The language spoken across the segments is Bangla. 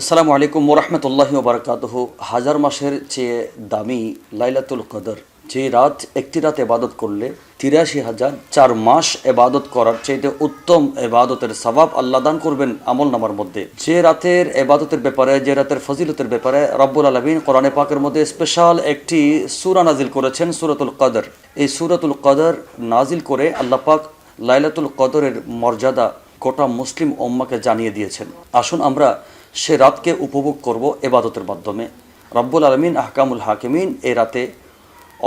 আসসালামু আলাইকুম ওরহমতুল্লাহি ওবরাকাতহ। হাজার মাসের চেয়ে দামি লাইলাতুল কদর, যে রাত একটি রাত এবাদত করলে তিরাশি হাজার চার মাস এবাদত করার চাইতে উত্তম এবাদতের সবাব আল্লাহ দান করবেন আমল নামার মধ্যে। যে রাতের এবাদতের ব্যাপারে, যে রাতের ফজিলতের ব্যাপারে রব্বুল আলমিন কোরআনে পাকের মধ্যে স্পেশাল একটি সুরা নাজিল করেছেন, সুরাতুল কদর। এই সুরাতুল কদর নাজিল করে আল্লাহ পাক লাইলাতুল কদরের মর্যাদা গোটা মুসলিম ওম্মাকে জানিয়ে দিয়েছেন। আসুন আমরা সে রাতকে উপভোগ করব এবাদতের মাধ্যমে। রব্বুল আলমিন, আহকামুল হাকিমিন, এ রাতে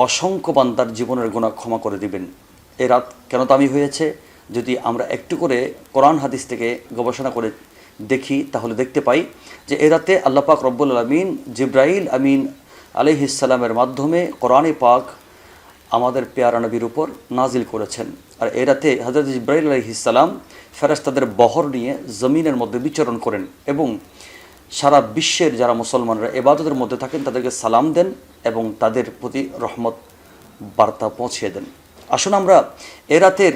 অসংখ্য বান্দার জীবনের গুণা ক্ষমা করে দিবেন। এ রাত কেন দামি হয়েছে? যদি আমরা একটু করে কোরআন হাদিস থেকে গবেষণা করে দেখি, তাহলে দেখতে পাই যে এ রাতে আল্লাহ পাক রব্বুল আলমিন জিব্রাইল আমিন আলিহিসাল্লামের মাধ্যমে কোরআনে পাক আমাদের পেয়ারা নবীর উপর নাজিল করেছেন। আর এ রাতে হজরত ইব্রাহিম আলহিসাল্লাম ফেরাস্তাদের বহর নিয়ে জমিনের মধ্যে বিচরণ করেন এবং সারা বিশ্বের যারা মুসলমানরা এবাদতের মধ্যে থাকেন, তাদেরকে সালাম দেন এবং তাদের প্রতি রহমত, বার্তা পৌঁছিয়ে দেন। আসুন আমরা এ রাতের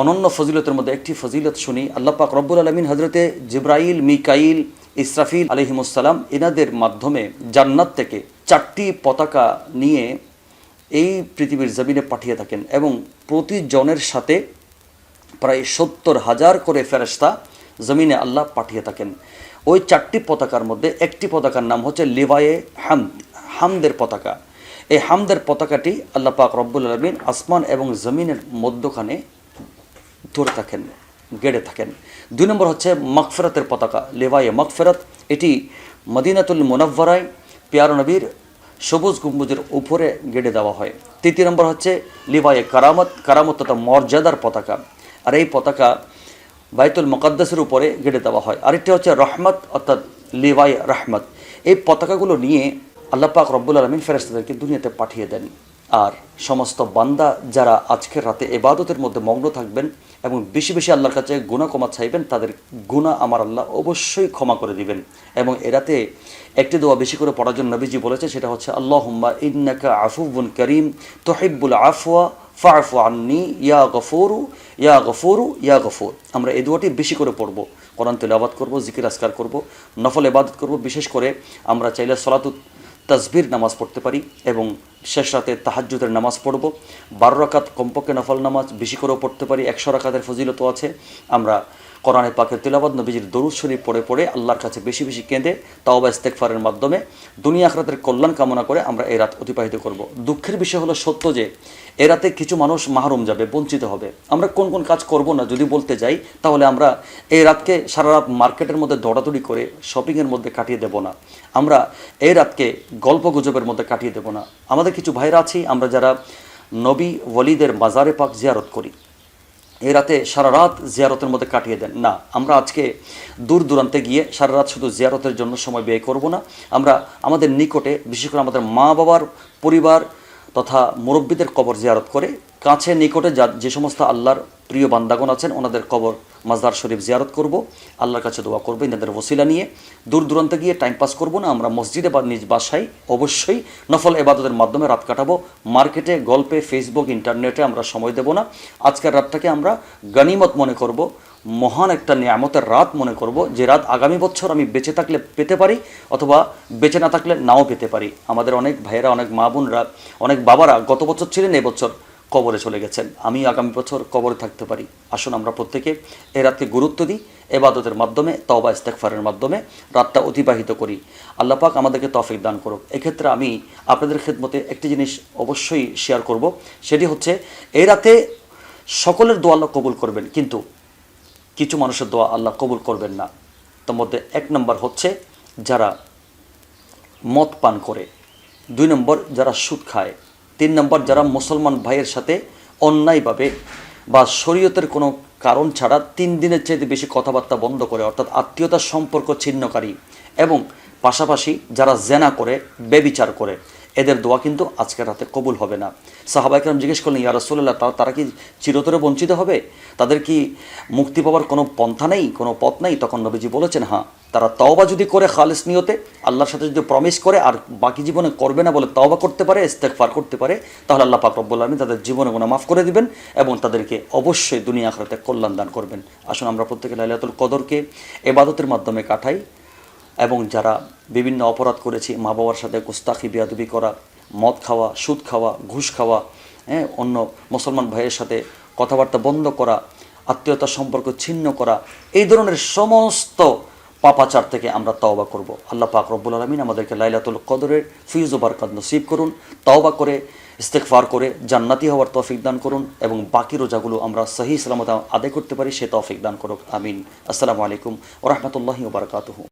অনন্য ফজিলতের মধ্যে একটি ফজিলত শুনি। আল্লাহ পাক রব্বুল আলমিন হজরতে জিব্রাইল, মিকাইল, ইসরাফিল আলহিমুসাল্লাম এনাদের মাধ্যমে জান্নাত থেকে চারটি পতাকা নিয়ে এই পৃথিবীর জমিনে পাঠিয়ে থাকেন এবং প্রতিজনের সাথে প্রায় সত্তর হাজার করে ফেরেস্তা জমিনে আল্লাহ পাঠিয়ে থাকেন। ওই চারটি পতাকার মধ্যে একটি পতাকার নাম হচ্ছে লিভায়ে হামদ, হামদের পতাকা। এই হামদের পতাকাটি আল্লাহ পাক রব্বুল আলমিন আসমান এবং জমিনের মধ্যখানে ধরে থাকেন, গেড়ে থাকেন। দুই নম্বর হচ্ছে মকফেরাতের পতাকা, লেভায়ে মকফেরাত এটি মদিনাতুল মুনব্বরায় পিয়ার নবীর সবুজ গম্বুজের উপরে গেড়ে দেওয়া হয়। তৃতীয় নম্বর হচ্ছে লিভায়ে কারামত কারামত তথা মর্যাদার পতাকা। আর এই পতাকা বাইতুল মকাদ্দাসের উপরে গেড়ে দেওয়া হয়। আরেকটি হচ্ছে রহমত, অর্থাৎ লিভাই রহমত। এই পতাকাগুলো নিয়ে আল্লাহ পাক রব্বুল আলমিন ফেরেস্তাদেরকে দুনিয়াতে পাঠিয়ে দেন। আর সমস্ত বান্দা যারা আজকের রাতে এবাদতের মধ্যে মগ্ন থাকবেন এবং বেশি বেশি আল্লাহর কাছে গুণা ক্ষমা চাইবেন, তাদের গুণা আমার আল্লাহ অবশ্যই ক্ষমা করে দিবেন। এবং এরাতে একটি দোয়া বেশি করে পড়ার জন্য নবীজি বলেছে সেটা হচ্ছে আল্লাহ হুম্মা ইন্নাকা আফুবুন করিম, তোহিব্বুল আফওয়া ফাফু আন্নি ইয়া গফুরু ইয়া গফুরু, ইয়া গফুর। আমরা এই দুয়াটি বেশি করে পড়ব। কোরআন তেলাবাদ করব, জিকির আসকার করব, নফল এবাদত করব। বিশেষ করে আমরা চাইলে সলাতুত তাজবির নামাজ পড়তে পারি এবং শেষ রাতে তাহাজ্জুদের নামাজ পড়ব। বারো রাকাত কমপক্ষে নফল নামাজ, বেশি করেও পড়তে পারি। একশো রাকাতের ফজিলতও আছে। আমরা কোরআনে পাকের তিলাবাদ নবীজির দরুদ শরীফ পড়ে পড়ে আল্লাহর কাছে বেশি বেশি কেঁদে তাওবা ইস্তেকফারের মাধ্যমে দুনিয়া আখরাতের কল্যাণ কামনা করে আমরা এই রাত অতিবাহিত করব। দুঃখের বিষয় হলো সত্য যে, এ রাতে কিছু মানুষ মাহরুম যাবে, বঞ্চিত হবে। আমরা কোন কোন কাজ করব না, যদি বলতে যাই, তাহলে আমরা এই রাতকে সারা রাত মার্কেটের মধ্যে দৌড়াদৌড়ি করে শপিংয়ের মধ্যে কাটিয়ে দেব না। আমরা এই রাতকে গল্প গুজবের মধ্যে কাটিয়ে দেব না। আমাদের কিছু ভাইরা আছি, আমরা যারা নবী ওয়ালিদের মাজারে পাক জিয়ারত করি, এই রাতে সারা রাত জিয়ারতের মধ্যে কাটিয়ে দেন। না, আমরা আজকে দূর দূরান্তে গিয়ে সারা রাত শুধু জিয়ারতের জন্য সময় ব্যয় করব না, আমরা আমাদের নিকটে, বিশেষ করে আমাদের মা বাবার পরিবার তথা মুরব্বীদের কবর জিয়ারত করে কাছে নিকটে যা যে সমস্ত আল্লাহর প্রিয় বান্দাগণ আছেন, ওনাদের কবর মাজদার শরীফ জিয়ারত করব। আল্লাহর কাছে দোয়া করব, এনাদের ওসিলা নিয়ে। দূর দূরান্তে গিয়ে টাইম পাস করব না, আমরা মসজিদে বা নিজ বাসায় অবশ্যই নফল এবাদতের মাধ্যমে রাত কাটাবো। মার্কেটে, গল্পে ফেসবুক ইন্টারনেটে আমরা সময় দেব না। আজকের রাতটাকে আমরা গানিমত মনে করব, মহান একটা নিয়ামতের রাত মনে করব, যে রাত আগামী বছর আমি বেঁচে থাকলে পেতে পারি, অথবা বেঁচে না থাকলে নাও পেতে পারি। আমাদের অনেক ভাইয়েরা, অনেক মা বোনরা, অনেক বাবারা গত বছর ছিলেন, এবছর কবরে চলে গেছেন। আমি আগামী বছর কবরে থাকতে পারি। আসুন আমরা প্রত্যেকে এ রাতকে গুরুত্ব দিই, এবাদতের মাধ্যমে, তওবা ইস্তেকফারের মাধ্যমে রাতটা অতিবাহিত করি। আল্লাহ পাক আমাদেরকে তফিক দান করুক। এক্ষেত্রে আমি আপনাদের খেদমতে একটি জিনিস অবশ্যই শেয়ার করব, সেটি হচ্ছে এই রাতে সকলের দোয়া আল্লাহ কবুল করবেন, কিন্তু কিছু মানুষের দোয়া আল্লাহ কবুল করবেন না। তার মধ্যে এক নম্বর হচ্ছে যারা মদ পান করে, দুই নম্বর যারা সুদ খায়। তিন নম্বর যারা মুসলমান ভাইয়ের সাথে অন্যায়ভাবে বা শরীয়তের কোনো কারণ ছাড়া তিন দিনের চাইতে বেশি কথাবার্তা বন্ধ করে, অর্থাৎ আত্মীয়তার সম্পর্ক ছিন্নকারী এবং পাশাপাশি যারা জেনা করে বেবিচার করে, এদের দোয়া কিন্তু আজকের রাতে কবুল হবে না। সাহাবাইকরাম জিজ্ঞেস করলেন, ইয়া রসুল্লাহ তারা তারা কি চিরতরে বঞ্চিত হবে? তাদের কি মুক্তি পাওয়ার কোনো পন্থা নেই, কোনো পথ নেই? তখন নবীজি বলেছেন হ্যাঁ। তারা তওবা যদি করে খালিস নিয়তে, আল্লাহর সাথে যদি প্রমিস করে আর বাকি জীবনে করবে না বলে তওবা করতে পারে ইস্তেকফার করতে পারে, তাহলে আল্লাহ পাক রব্বুল আলমী তাদের জীবনে গুণা মাফ করে দিবেন এবং তাদেরকে অবশ্যই দুনিয়া আখরাতে কল্যাণ দান করবেন। আসুন আমরা প্রত্যেকে লাইলাতুল কদরকে এবাদতের মাধ্যমে কাটাই এবং যারা বিভিন্ন অপরাধ করেছি, মা বাবার সাথে গুস্তাখি, বিয়াদুবি করা, মদ খাওয়া, সুদ খাওয়া, ঘুষ খাওয়া হ্যাঁ অন্য মুসলমান ভাইয়ের সাথে কথাবার্তা বন্ধ করা, আত্মীয়তার সম্পর্ক ছিন্ন করা, এই ধরনের সমস্ত পাপাচার থেকে আমরা তওবা করব। আল্লাহ পাক রব্বুল আলমিন আমাদেরকে লাইলাতুল কদরের ফিউজ ও বারকাত নসিব করুন, তওবা করে ইস্তেকফার করে, জান্নাতি হওয়ার তৌফিক দান করুন এবং বাকি রোজাগুলো আমরা সহি সালামত আদায় করতে পারি, সে তৌফিক দান করুক। আমিন। আসসালামু আলাইকুম ওরহমতুল্লাহি ওবরাকাতুহু